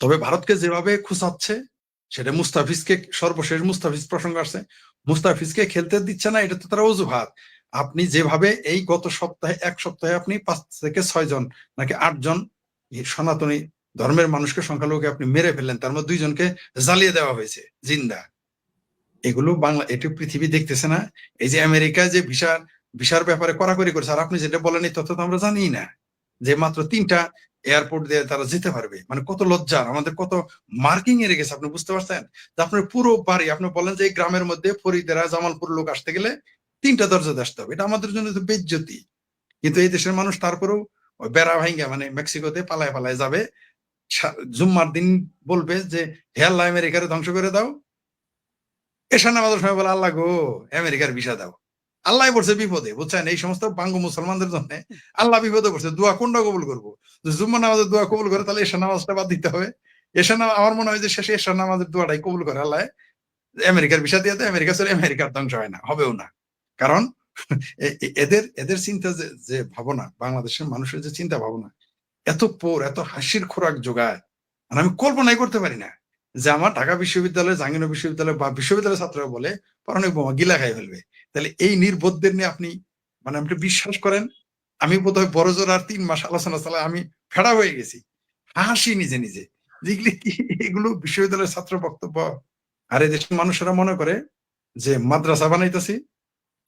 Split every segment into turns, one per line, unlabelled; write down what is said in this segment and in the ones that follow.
তবে ভারতকে যেভাবে খুঁচাচ্ছে সেটা মুস্তাফিজকে, সর্বশেষ মুস্তাফিজ প্রসঙ্গ আসছে, মুস্তাফিজকে খেলতে দিচ্ছে না, এটা তো তারা অজুহাত। আপনি যেভাবে এই গত সপ্তাহে, এক সপ্তাহে আপনি পাঁচ থেকে ছয় জন নাকি আটজন সনাতনী ধর্মের মানুষকে, সংখ্যালঘুকে আপনি মেরে ফেললেন, তার মধ্যে দুইজনকে জ্বালিয়ে দেওয়া হয়েছে, জিন্দা। এগুলো বাংলা, এটি পৃথিবী দেখতেছে না। এই যে আমেরিকা যে ভিসার ভিসার ব্যাপারে কড়াকড়ি করেছে, আর আপনি যেটা বলেন এই তথ্য তো আমরা জানি না। যে মাত্র তিনটা এয়ারপোর্ট দিয়ে তারা যেতে পারবে। মানে কত লজ্জার, আমাদের কত মার্কিং এ রেখেছে, আপনি বুঝতে পারছেন? আপনার পুরো বাড়ি, আপনি বলেন যে এই গ্রামের মধ্যে ফরিদেরা, জামালপুর লোক আসতে গেলে তিনটা দরজা আসতে হবে। এটা আমাদের জন্য তো বেজ্জতি। কিন্তু এই দেশের মানুষ তারপরেও বেড়া ভাঙ্গা মানে মেক্সিকোতে পালায় পালায় যাবে। জুম্মার দিন বলবে যে, হে আমেরিকারে ধ্বংস করে দাও। এসা নামাজের সময় বলে, আল্লাহ গো, আমেরিকার ভিসা দাও। আল্লাহ পড়ছে বিপদে, বুঝছেন? এই সমস্ত বাঙ্গ মুসলমানদের জন্য আল্লাহ বিপদে পড়ছে। দোয়া কোনটা কবুল করব? জুম্মা নামাজের দোয়া কবুল করে, তাহলে এসা নামাজটা বাদ দিতে হবে। এসা নামাজ আমার মনে হয় যে শেষে এসা নামাজের দোয়াটাই কবুল করে আল্লাহ। আমেরিকার ভিসা দিয়ে আমেরিকা চলে, আমেরিকার ধ্বংস হয় না, হবেও না। কারণ এদের এদের চিন্তা যে যে ভাবনা, বাংলাদেশের মানুষের যে চিন্তা ভাবনা, এত পোর, এত হাসির খোরাক যোগায়। আর আমি কল্পনাই করতে পারি না যে আমার ঢাকা বিশ্ববিদ্যালয়, জাহাঙ্গীরনগর বিশ্ববিদ্যালয় বা বিশ্ববিদ্যালয়ের ছাত্ররা বলে, পারমাণবিক বোমা গিলা খাই ফেলবে। তাহলে এই নির্বোধদের নিয়ে আপনি মানে আপনি বিশ্বাস করেন, আমি বোধহয় বড় জোর আর তিন মাস আলোচনা চালা, আমি ফেড়া হয়ে গেছি। হাসি নিজে নিজে। যেগুলি কি, এগুলো বিশ্ববিদ্যালয়ের ছাত্র বক্তব্য। আর এই দেশের মানুষেরা মনে করে যে, মাদ্রাসা বানাইতেছি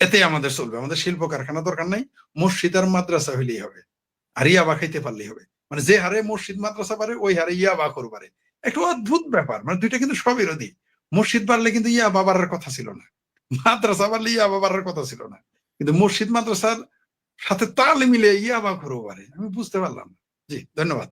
এতে আমাদের চলবে। আমাদের শিল্প কারখানা দরকার নাই, মসজিদ আর মাদ্রাসা হইলেই হবে। আর ইয়াবা খাইতে পারলেই হবে। মানে যে হারে মসজিদ, মাদ্রাসা পারে ওই হারে ইয়াবা করু পারে একটা অদ্ভুত ব্যাপার। মানে দুইটা কিন্তু সবিরোধী মসজিদ বাড়লে কিন্তু ইয়া বাবার কথা ছিল না। মাদ্রাসা আবার ইয়া বাবার কথা ছিল না। কিন্তু মসজিদ মাদ্রাসার সাথে তাল মিলে ইয়া বা করু পারে আমি বুঝতে পারলাম। জি, ধন্যবাদ।